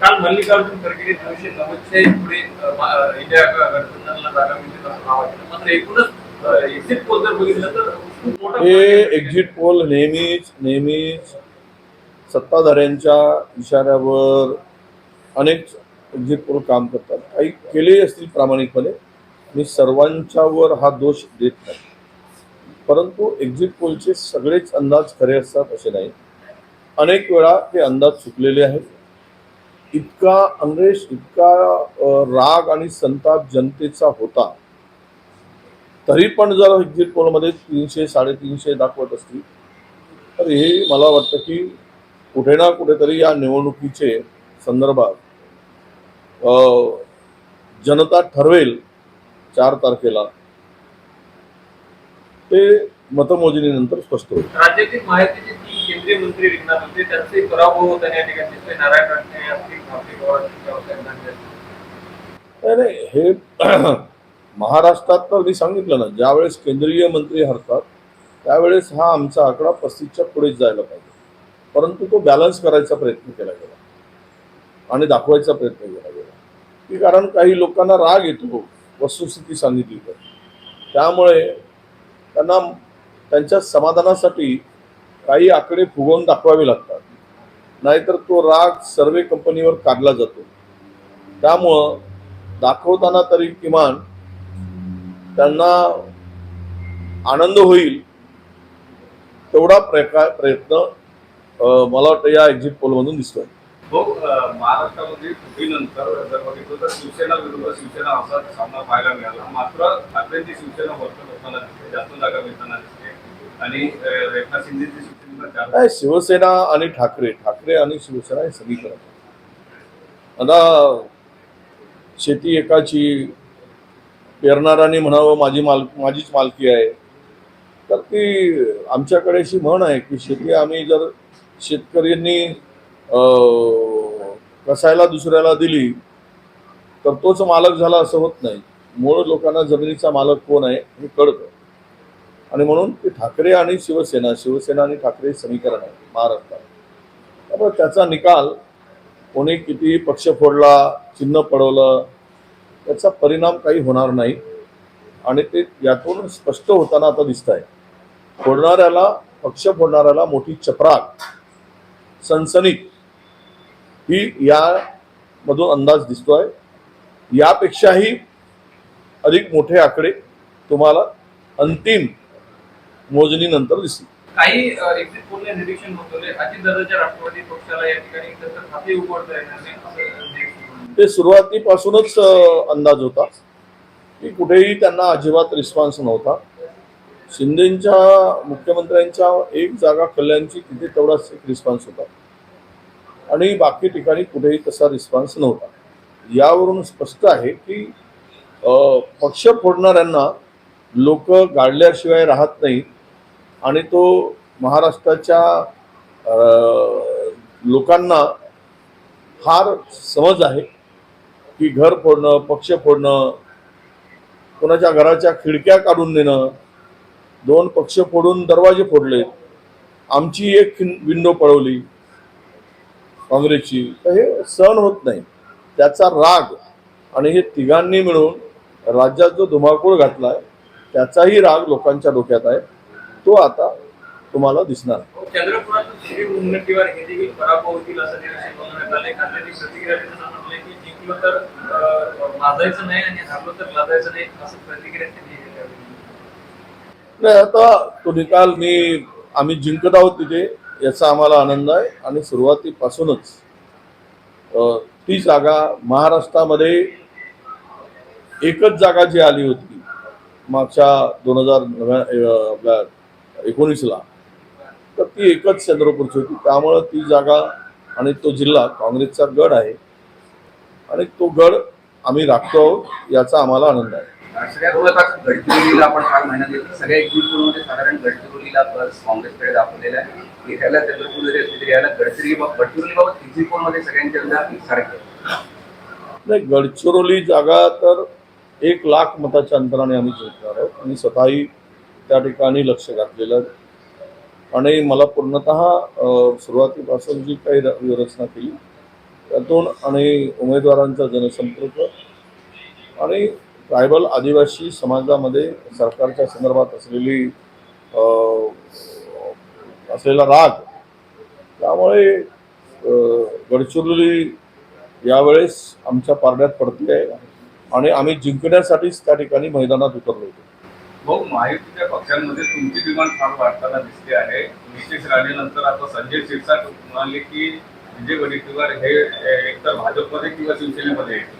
काल मल्लिकार्जुन खरगे दोनशे नव्वदच्या पुढे इंडिया गठबंधनला जागा आहे. मात्र एकूणच एक्झिट पोल जर बघितलं तर हे एक्झिट पोल नेहमीच नेहमीच सत्ताधाऱ्यांच्या इशाऱ्यावर अनेक एक्झिट पोल काम करतात. काही केले असतील प्रामाणिकपणे मी सर्वांच्यावर हा दोष देत नाही. परंतु एक्झिट पोलचे सगळेच अंदाज खरे असतात असे नाही. अनेक वेळा ते अंदाज चुकलेले आहेत. इतका अंग्रेज इतका राग आणि संताप जनतेचा होता तरी पण जर एक्झिट पोलमध्ये तीनशे साडेतीनशे दाखवत असतील तर हे मला वाटतं की कुठे ना कुठेतरी या निवडणुकीचे संदर्भात जनता ठरवेल चार तारखेला. ते मतमोजणीनंतर स्पष्ट होईल. राज्यातील माहितीचे केंद्रीय मंत्री रिंगणात होते. त्यांचे पराभव होताना या ठिकाणी दिसतोय नारायण राणे असतील नाही हे महाराष्ट्रात तर मी सांगितलं ना ज्यावेळेस केंद्रीय मंत्री हरतात त्यावेळेस हा आमचा आकडा पस्तीसच्या पुढेच जायला पाहिजे. परंतु तो बॅलन्स करायचा प्रयत्न केला गेला. आणि दाखवायचा प्रयत्न केला गेला. की कारण काही लोकांना राग येतो वस्तुस्थिती सांगितली तर. त्यामुळे त्यांना त्यांच्या समाधानासाठी काही आकडे फुगवून दाखवावे लागतात. नाहीतर तो राग सर्वे कंपनीवर काढला जातो. त्यामुळं दाखवताना तरी किमान त्यांना आनंद होईल तेवढा प्रका प्रयत्न मला वाटतं या एक्झिट पोलमधून दिसतोय. हो महाराष्ट्रामध्ये फुटीनंतर जर बघितलं तर शिवसेना विरुद्ध शिवसेना असा सामना पाहायला मिळाला. मात्र ठाकरेंची शिवसेना वर्तन होताना जास्त जागा मिळताना दिसते. आणि शिवसेना आणि ठाकरे ठाकरे आणि शिवसेना हे समीकरण आता शेती एकाची पेरणाराने म्हणावं माझी माल माझीच मालकी आहे. तर ती आमच्याकडे अशी म्हण आहे की शेती आम्ही जर शेतकऱ्यांनी कसायला दुसऱ्याला दिली तर तोच मालक झाला असं होत नाही. मूळ लोकांना जमिनीचा मालक कोण आहे हे कळतं. आणि म्हणून ते ठाकरे आणि शिवसेना शिवसेना आणि ठाकरे समीकरण आहे महाराष्ट्रात त्यामुळे त्याचा निकाल कोणी किती पक्ष फोडला चिन्ह पडवलं त्याचा परिणाम काही होणार नाही. आणि ते यातून स्पष्ट होताना आता दिसत आहे फोडणाऱ्याला पक्ष फोडणाऱ्याला मोठी चपराक सनसनीत ही यामधून अंदाज दिसतोय. यापेक्षाही अधिक मोठे आकडे तुम्हाला अंतिम मोजणीनंतर दिसतील काही एक्झिट पोलने निरीक्षण नोंदवले. अजितदादाच्या राष्ट्रवादी पक्षाला या ठिकाणी एकत्र खाते उघडता येणार नाही असं जे- ते सुरुवातीपासूनच अंदाज होता की कुठेही त्यांना अजिबात रिस्पॉन्स नव्हता. शिंदेच्या मुख्यमंत्र्यांच्या एक जागा कल्याणची तिथे तेवढाच एक रिस्पॉन्स होता. आणि बाकी ठिकाणी कुठेही तसा रिस्पॉन्स नव्हता. यावरून स्पष्ट आहे की पक्ष फोडणाऱ्यांना लोक गाडल्याशिवाय राहत नाही आणि तो महाराष्ट्राच्या लोकांना फार समज आहे की घर फोडणं पक्ष फोडणं कोणाच्या घराच्या खिडक्या काढून देणं दोन पक्ष फोडून दरवाजे फोडले आमची एक विंडो पळवली काँग्रेसची. तर हे सहन होत नाही. त्याचा राग आणि हे तिघांनी मिळून राज्यात जो धुमाकूळ घातला आहे त्याचाही राग लोकांच्या डोक्यात आहे. तो आता तुम्हाला दिसणार. हे नाही आता तो निकाल मी आम्ही जिंकत आहोत तिथे याचा आम्हाला आनंद आहे. आणि सुरुवातीपासूनच ती जागा महाराष्ट्रामध्ये एकच जागा जी आली होती मागच्या दोन हजार नव्या आपल्या एकोणीसला. तर ती एकच चंद्रपूरची होती. त्यामुळं ती जागा आणि तो जिल्हा काँग्रेसचा गड आहे. आणि तो गड आम्ही राखतो याचा आम्हाला आनंद आहे. गडचिरोलीला आपण महिन्यात येतो सगळ्या साधारण गडचिरोलीला बस काँग्रेसकडे दाखवलेला आहे. एखाद्या चंद्रपूर जरी असली तरी याला गडचिरोली गडचिरोलीबाबत एक्झिटमध्ये सगळ्यांच्या अंदाज सारखे नाही गडचिरोली जागा तर एक लाख मताच्या अंतराने आम्ही जिंकणार आहोत. आणि स्वतःही त्या ठिकाणी लक्ष घातलेलं. आणि मला पूर्णत सुरुवातीपासून जी काही र- रचना केली त्यातून आणि उमेदवारांचा जनसंपर्क आणि ट्रायबल आदिवासी समाजामध्ये सरकारच्या संदर्भात असलेली असलेला राग त्यामुळे गडचिरोली यावेळेस आमच्या पारड्यात पडते आणि आम्ही जिंकण्यासाठीच त्या ठिकाणी मैदानात उतरलो होतो. भाऊ महायुतीच्या पक्षांमध्ये तुमची डिमांड फार वाढताना दिसते आहे. नितेश राणेनंतर आता संजय शिरसाट म्हणाले की विजय वडेट्टीवार हे एकतर भाजपमध्ये किंवा शिवसेनेमध्ये येतील.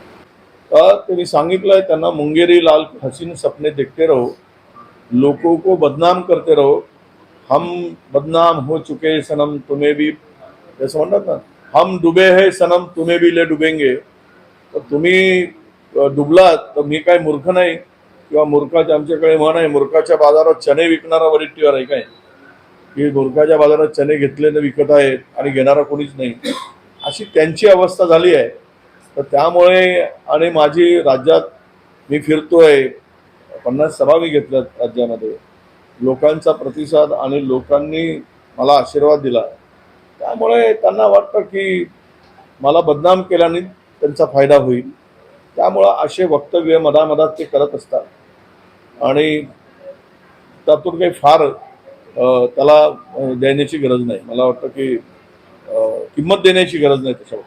का त्यांनी सांगितलंय त्यांना मुंगेरी लाल हसीन सपने देखते रहो. लोगों को बदनाम करते रहो. हम बदनाम हो चुके सनम तुम्हें भी। जसं म्हणतात ना हम डुबे है सनम तुम्हें भी ले डुबेंगे। तर तुम्ही डुबलात तर मी काय मूर्ख नाही. किंवा मूर्खाच्या आमच्याकडे म्हण आहे मूर्खाच्या बाजारात चणे विकणारा वरिष्ठीवर आहे काय? की मूर्खाच्या बाजारात चणे घेतले विकत आहेत आणि घेणारा कोणीच नाही. अशी त्यांची अवस्था झाली आहे. तर त्यामुळे आणि माझी राज्यात मी फिरतोय पन्नास सभा मी घेतल्या राज्यामध्ये. लोकांचा प्रतिसाद आणि लोकांनी मला आशीर्वाद दिला. त्यामुळे त्यांना वाटतं की मला बदनाम केल्याने त्यांचा फायदा होईल. त्यामुळं असे वक्तव्य मधामधात ते करत असतात. आणि त्यातून काही फार त्याला देण्याची गरज नाही. मला वाटतं की किंमत देण्याची गरज नाही त्याच्यावर.